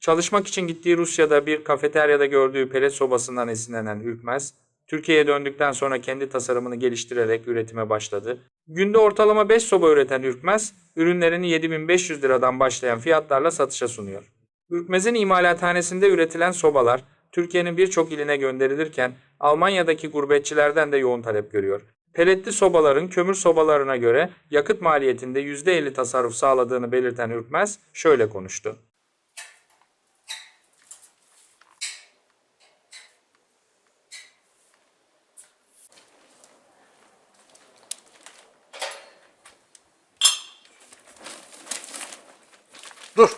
Çalışmak için gittiği Rusya'da bir kafeteryada gördüğü pelet sobasından esinlenen Ürkmez, Türkiye'ye döndükten sonra kendi tasarımını geliştirerek üretime başladı. Günde ortalama 5 soba üreten Ürkmez, ürünlerini 7500 liradan başlayan fiyatlarla satışa sunuyor. Ürkmez'in imalathanesinde üretilen sobalar Türkiye'nin birçok iline gönderilirken Almanya'daki gurbetçilerden de yoğun talep görüyor. Peletli sobaların kömür sobalarına göre yakıt maliyetinde %50 tasarruf sağladığını belirten Ürkmez şöyle konuştu. Ну,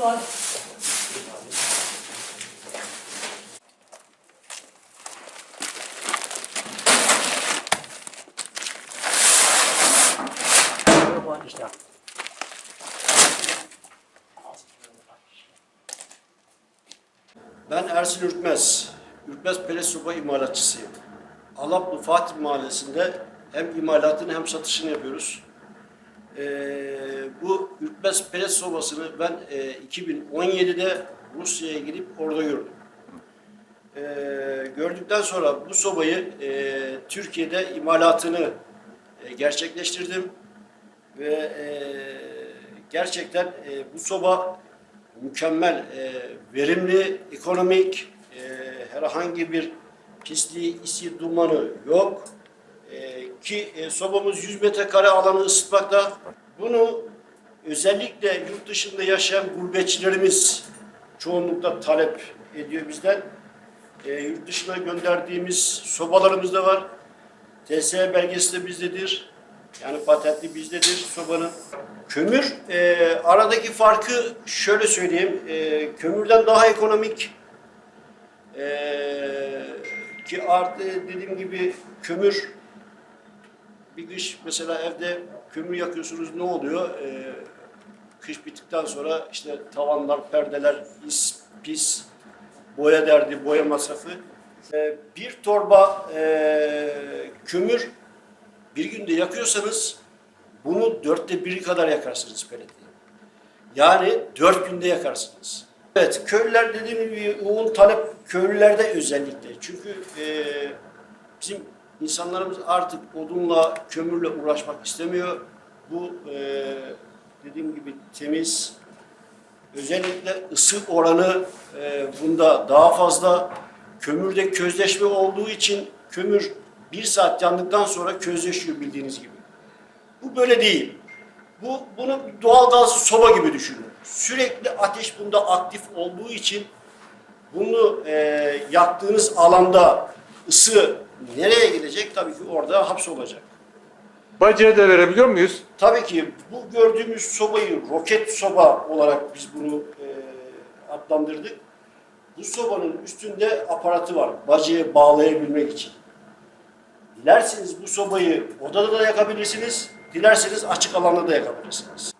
İşte. Ben Ersin Ürkmez. Ürkmez Pelet Soba imalatçısıyım. Alaplı Fatih Mahallesi'nde hem imalatını hem satışını yapıyoruz. Ee, bu Ürkmez Pelet Sobasını ben e, 2017'de Rusya'ya gidip orada gördüm. Ee, gördükten sonra bu sobayı e, Türkiye'de imalatını e, gerçekleştirdim ve e, gerçekten e, bu soba mükemmel, e, verimli, ekonomik, e, herhangi bir pisliği, isi, dumanı yok. E, ki e, sobamız 100 metrekare alanı ısıtmakta. Bunu özellikle yurt dışında yaşayan gurbetçilerimiz çoğunlukla talep ediyor bizden. E, yurt dışına gönderdiğimiz sobalarımız da var. TSE belgesi de bizdedir. Yani patentli bizdedir sobanın. Kömür e, aradaki farkı şöyle söyleyeyim. E, kömürden daha ekonomik. E, ki artı dediğim gibi kömür bir kış mesela evde kömür yakıyorsunuz ne oluyor? E, kış bittikten sonra işte tavanlar, perdeler, is, pis, boya derdi, boya masrafı. E, bir torba e, kömür bir günde yakıyorsanız bunu dörtte biri kadar yakarsınız peletle. Yani dört günde yakarsınız. Evet, köylüler dediğim gibi yoğun talep köylülerde özellikle. Çünkü e, bizim insanlarımız artık odunla, kömürle uğraşmak istemiyor. Bu e, dediğim gibi temiz, özellikle ısı oranı e, bunda daha fazla. Kömürde közleşme olduğu için kömür bir saat yandıktan sonra közleşiyor bildiğiniz gibi. Bu böyle değil. Bu bunu doğal gaz soba gibi düşünün. Sürekli ateş bunda aktif olduğu için bunu e, yaktığınız alanda ısı nereye gidecek? Tabii ki orada hapsolacak. Bacıya da verebiliyor muyuz? Tabii ki bu gördüğümüz sobayı roket soba olarak biz bunu e, adlandırdık. Bu sobanın üstünde aparatı var. Bacaya bağlayabilmek için. Dilerseniz bu sobayı odada da yakabilirsiniz. Dilerseniz açık alanda da yakabilirsiniz.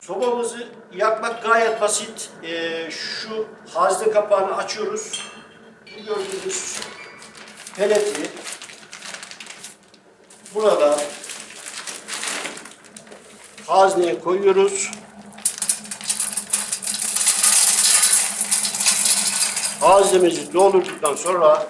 Sobamızı yakmak gayet basit. Ee, şu hazne kapağını açıyoruz. Gördüğünüz peleti burada hazneye koyuyoruz. Haznemizi doldurduktan sonra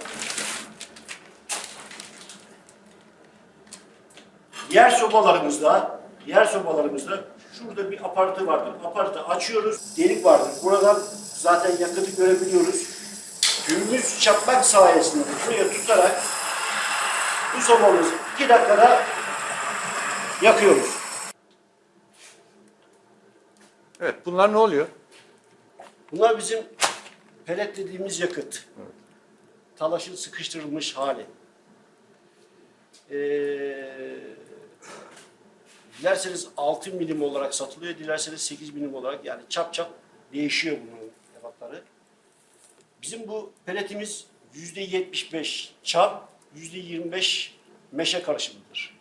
diğer sobalarımızda diğer sobalarımızda şurada bir aparatı vardır. Aparatı açıyoruz. Delik vardır. Buradan zaten yakıtı görebiliyoruz. Gümrüz çakmak sayesinde buraya tutarak bu sobamızı iki dakikada yakıyoruz. Evet. Bunlar ne oluyor? Bunlar bizim pelet dediğimiz yakıt. Talaşın sıkıştırılmış hali. e, dilerseniz 6 milim olarak satılıyor, dilerseniz 8 milim olarak yani çap çap değişiyor bunun. Bizim bu peletimiz %75 çap, %25 meşe karışımıdır.